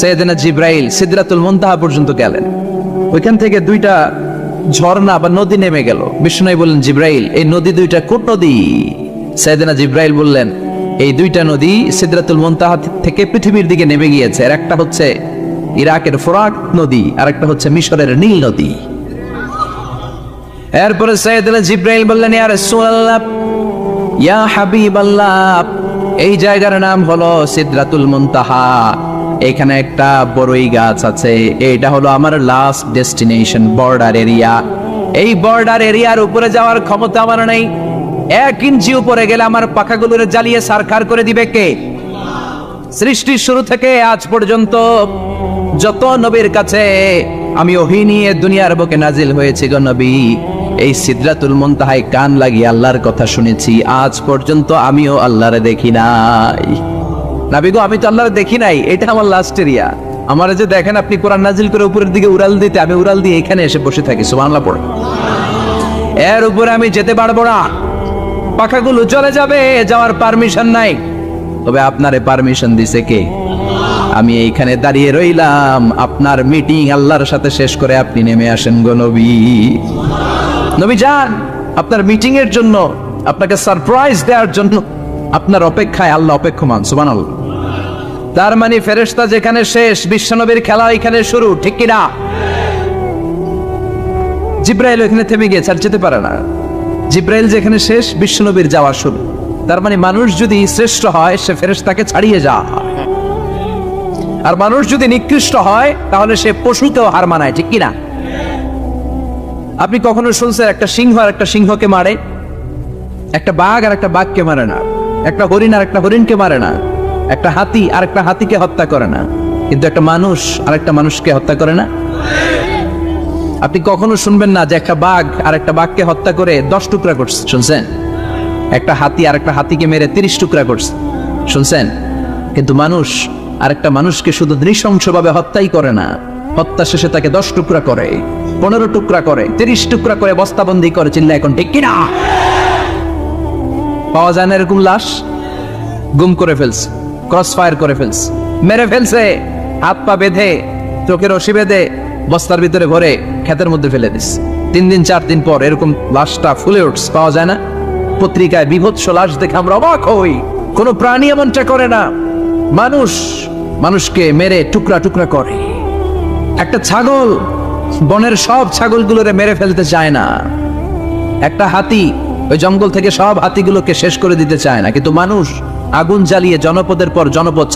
সৈয়দনা জিব্রাইল সিদরাতুল মুনতাহা পর্যন্ত গেলেন। ওইখান থেকে দুইটা ঝর্ণা বা নদী নেমে গেল। বিষ্ণু বললেন, জিব্রাইল, এই নদী দুইটা কোন নদী? সৈয়দনা জিব্রাইল বললেন, এই দুইটা নদী সিদরাতুল মুনতাহা থেকে পৃথিবীর দিকে নেমে গিয়েছে। আর একটা হচ্ছে ইরাকের ফোরাক নদী, আর একটা হচ্ছে মিশরের নীল নদী। এরপরে সৈয়দনা জিব্রাইল বললেন, ইয়া রাসূলুল্লাহ, ইয়া হাবিবাল্লাহ, এই জায়গার নাম হলো সিদরাতুল মুনতাহা। এখানে একটা বড়ই গাছ আছে। এটা হলো আমার লাস্ট ডেস্টিনেশন বর্ডার এরিয়া এই বর্ডার এরিয়ার উপরে যাওয়ার ক্ষমতা আমার নেই। এক ইঞ্চি উপরে গেলে আমার পাখাগুলোরে জ্বালিয়ে সারখার করে দিবে কে? সৃষ্টির শুরু থেকে আজ পর্যন্ত যত নবীর কাছে আমি ওহি নিয়ে দুনিয়ার বুকে নাজিল হয়েছি গো নবী, এই সিদরাতুল মুনতাহায় কান লাগিয়ে আল্লাহর কথা শুনেছি। আজ পর্যন্ত আমিও আল্লাহরে দেখি নাই। নাবি গো আমি তো আল্লাহরে দেখি নাই, এটা আমার লাস্ট এরিয়া আমার যে দেখেন, আপনি কোরআন নাজিল করে উপরের দিকে উড়াল দিতে, আমি উড়াল দিয়ে এখানে এসে বসে থাকি, সুবহানাল্লাহ পড়ে। এর উপরে আমি যেতে পারব না। পাখাগুলো চলে যাবে, যাওয়ার পারমিশন নাই। তবে আপনারে পারমিশন দিছে কে? আমি এইখানে দাঁড়িয়ে রইলাম, আপনার মিটিং আল্লাহর সাথে শেষ করে আপনি নেমে আসেন গো নবী। নবী যান, আপনার মিটিং এর জন্য, আপনাকে সারপ্রাইজ দেওয়ার জন্য, আপনার অপেক্ষায় আল্লাহ অপেক্ষমান, সুবহানাল্লাহ। তার মানে ফেরেশতা যেখানে শেষ, বিশ্বনবীর খেলা এখানে শুরু, ঠিক কিনা? জিব্রাইল এখানে থেমে গিয়েছে আর যেতে পারে না। জিব্রাইল যেখানে শেষ, বিশ্বনবীর যাওয়া শুরু। তার মানে মানুষ যদি শ্রেষ্ঠ হয়, সে ফেরেশতাকে ছাড়িয়ে যা আর মানুষ যদি নিকৃষ্ট হয়, তাহলে সে পশুকেও হার মানায়, ঠিক কিনা? আপনি কখনো শুনছেন একটা সিংহ আর একটা সিংহকে মারে? একটা বাঘ আর একটা বাঘকে মারে না। একটা হরিণ আর একটা হরিণকে মারে না। একটা হাতি আর একটা হাতিকে হত্যা করে না। কিন্তু একটা মানুষ আর একটা মানুষকে হত্যা করে না। আপনি কখনো শুনবেন না যে একটা বাঘ আর একটা বাঘকে হত্যা করে দশ টুকরা করছে। শুনছেন? একটা হাতি আর একটা হাতিকে মেরে তিরিশ টুকরা করছে। শুনছেন? কিন্তু মানুষ আর একটা মানুষকে শুধু নৃশংসভাবে হত্যাই করে না। হত্যা শেষে তাকে দশ টুকরা করে, পনেরো টুকরা করে, তিরিশ টুকরা করে বস্তাবন্দি করে চিল্লা এখন, ঠিক কিনা? পাওয়া যায় না এরকম লাশ? গুম করে ফেলছে। ক্রস ফায়ার করে ফেলছে। মেরে ফেলছে। হাত পা বেঁধে, চোখের রশি বেঁধে, বস্তার ভিতরে ভরে ক্ষেতের মধ্যে ফেলে দিস তিন দিন, চার দিন পর এরকম লাশটা ফুলে উঠছে, পাওয়া যায় না। পত্রিকায় বিভৎস লাশ দেখে আমরা অবাক হই। কোনো প্রাণী এমনটা করে না। মানুষ, মানুষকে মেরে টুকরা টুকরা করে। একটা ছাগল, বনের সব ছাগলগুলোরে মেরে ফেলতে চায় না। একটা হাতি, ওই জঙ্গল থেকে সব হাতিগুলোকে শেষ করে দিতে চায় না। কিন্তু মানুষ আগুন জ্বালিয়ে জনপদের পর জনপদ